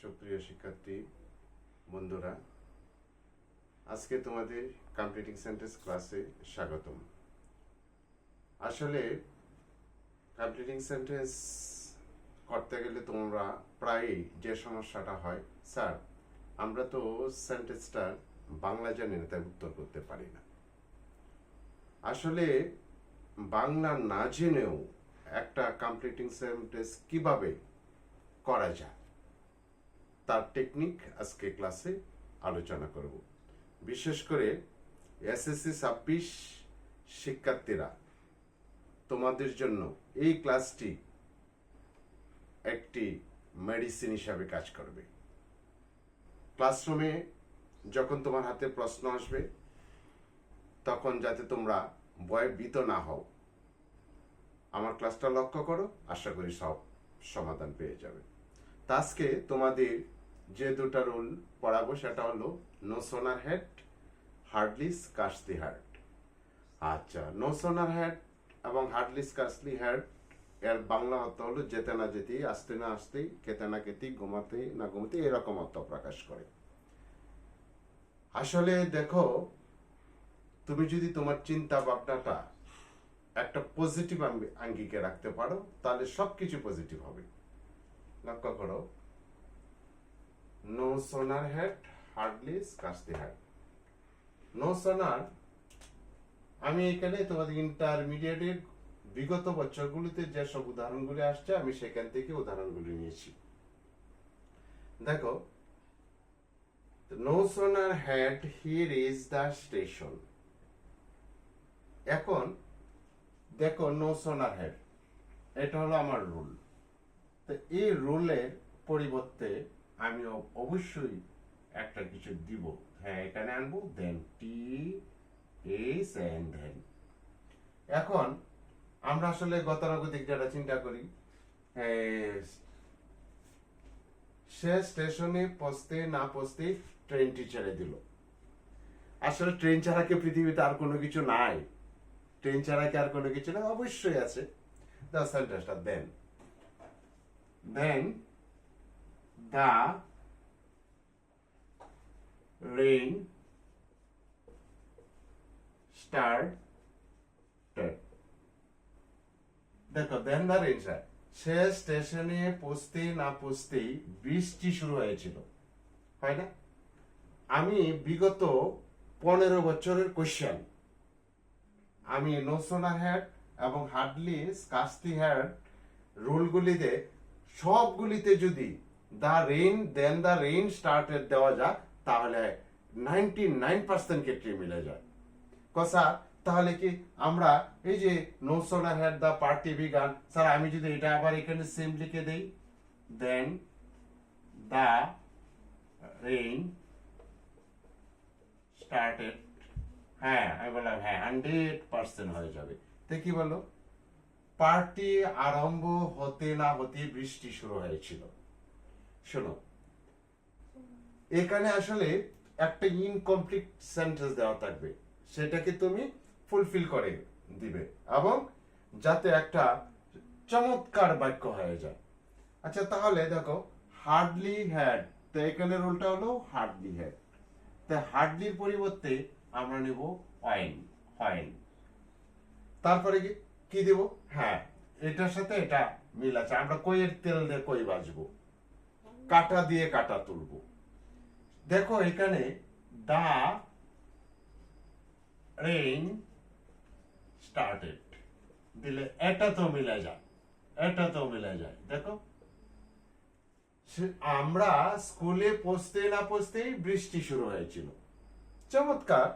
সুপ্রিয় শিক্ষার্থী, বন্ধুরা, আজকে তোমাদের কমপ্লিটিং সেন্টেন্স ক্লাসে স্বাগতম। আসলে কমপ্লিটিং সেন্টেন্স করতে গেলে তোমরা প্রায়ই যে সমস্যাটা হয়, স্যার, আমরা তো সেন্টেন্সটার বাংলা জানি না, তাই উত্তর করতে পারি না। আসলে বাংলা না জেনেও একটা কমপ্লিটিং সেন্টেন্স কীভাবে করা যায়? তার টেকনিক আজকে ক্লাসে আলোচনা করব। বিশেষ করে এসএসসি ছাব্বিশ শিক্ষার্থীরা, তোমাদের জন্য এই ক্লাসটি একটি মেডিসিন হিসাবে কাজ করবে। ক্লাসরুমে যখন তোমার হাতে প্রশ্ন আসবে, তখন যাতে তোমরা ভয়ভীত না হও, আমার ক্লাসটা লক্ষ্য করো, আশা করি সব সমাধান পেয়ে যাবে। আজকে তোমাদের যে দুটা রুল পড়াবো সেটা হলো no sooner had hardly scarcely had আচ্ছা নো সোনার হেড এবং হার্ডলিস কাশলি হেড এর বাংলা অর্থ হলো যেতে না যেতেই, আসতে না আসতেই, খেতে না খেতেই ঘুমাতে না ঘুমাতে এরকম অর্থ প্রকাশ করে। আসলে দেখো, তুমি যদি তোমার চিন্তা ভাবনাটা একটা পজিটিভ আঙ্গিকে রাখতে পারো, তাহলে সবকিছু পজিটিভ হবে। লক্ষ্য করো নো সোনার হেড হার্ডলি কাস্তি হেড নো সোনার আমি এখানে তোমাদের ইন্টারমিডিয়েটের বিগত বছরগুলিতে যেসব উদাহরণগুলি আসছে, আমি সেখান থেকে উদাহরণগুলি নিয়েছি। দেখো no sooner had here is the station এখন, দেখো নো সোনার হেড এটা হলো আমার রুল তো এই রুলের পরিবর্তে আমি অবশ্যই একটা কিছু দিব। হ্যাঁ এখানে আনব। দেন টি এস এন দেন এখন আমরা আসলে গতানুগতিক যেটা চিন্তা করি সে স্টেশনে পৌঁছতে না পৌঁছতে ট্রেনটি ছেড়ে দিল। আসলে ট্রেন ছাড়া কি পৃথিবীতে আর কোনো কিছু নাই? ট্রেন ছাড়া কি আর কোনো কিছু নাই? অবশ্যই আছে। দ্য সেন্টেন্সটা দেন দেন the rain started দেখো দেন দা রেন সে স্টেশনে পৌঁছতে না পৌঁছতেই বৃষ্টি শুরু হয়েছিল। হয় না? আমি বিগত পনেরো বছরের কোশ্চেন আমি নোসোনা হ্যাট এবং হার্ডলি কাস্তি হ্যাট রুলগুলিতে সবগুলিতে যদি the rain then the rain started দেওয়া যাক, তাহলে নাইনটি নাইন পার্সেন্ট ক্ষেত্রে মিলে যায়। কসা, তাহলে কি আমরা এই যে no sooner had the party began sir, আমি যদি এটা আবার এখানে সেম লিখে দেই দেন দ্য রেইন স্টার্টেড হ্যাঁ আমি বললাম হ্যাঁ হান্ড্রেড পার্সেন্ট হয়ে যাবে। তো কি বলো পার্টি আরম্ভ হতে না হতে বৃষ্টি শুরু হয়েছিল। শোনো। এখানে আসলে একটা ইনকমপ্লিট সেন্টেন্স দেওয়া থাকবে। সেটাকে তুমি ফুলফিল করে দিবে এবং যাতে একটা চমৎকার বাক্য হয়ে যায়। আচ্ছা তাহলে দেখো হার্ডলি হ্যাড তো এখানে রোলটা হলো হার্ডলি হ্যাড তো হার্ডলির পরিবর্তে আমরা নেব ওয়াইন ওয়াইন তারপরে কি দেব? হ্যাঁ এটার সাথে এটা মিল আছে। আমরা কইয়ের তেল দিয়ে কই বাজবো? কাটা দিয়ে কাটা তুলবো। দেখো এখানে দা রেইন স্টার্টেড। দিলে এটা তো মিলে যায়, এটা তো মিলে যায়, দেখো। আমরা স্কুলে পৌঁছতে না পৌঁছতেই বৃষ্টি শুরু হয়েছিল। চমৎকার।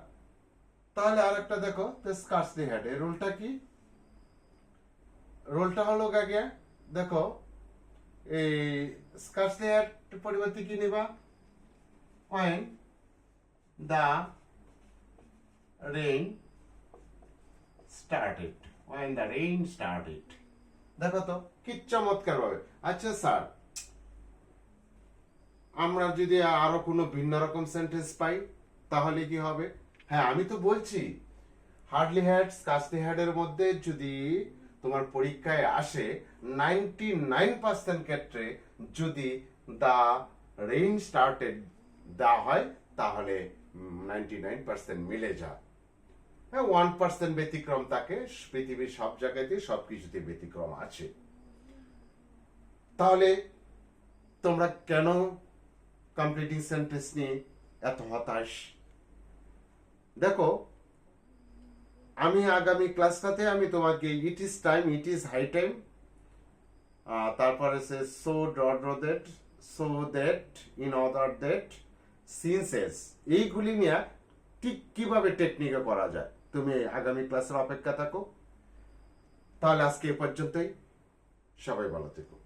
তাহলে আরেকটা দেখো স্কার্সলি হ্যাড এই রোলটা কি? রোলটা হলো গাগিয়া দেখো এই স্কার্সলি হ্যাড পরিবর্তে কি নিবা? When the rain started. When the rain started. দেখো তো, কি চমৎকার ভাবে। আচ্ছা স্যার, আমরা যদি আরও কোনো ভিন্ন রকম সেন্টেন্স পাই, তাহলে কি হবে? হ্যাঁ আমি তো বলছি হার্ডলি হ্যাডস কাস্তি হ্যাডের মধ্যে যদি তোমার পরীক্ষায় আসে নাইনটি নাইন পার্সেন্ট ক্ষেত্রে যদি দা রেইন স্টার্টেড দেওয়া হয়, তাহলে নাইনটি নাইন পার্সেন্ট মিলে যায়। হ্যাঁ ওয়ান পার্সেন্ট ব্যতিক্রম থাকে পৃথিবীর সব জায়গাতে সব কিছুতে ব্যতিক্রম আছে। তাহলে তোমরা কেন কমপ্লিটিং সেন্টেন্স নিয়ে এত হতাশ? দেখো আমি আগামী ক্লাসটাতে আমি তোমাকে it is time it is high time তারপরে সে so dot that so that in order that senses এইগুলি নিয়ে ঠিক কীভাবে টেকনিকে করা যায়? তুমি আগামী ক্লাসের অপেক্ষা থাকো। তাহলে আজকে এ পর্যন্তই। সবাই ভালো থেকো।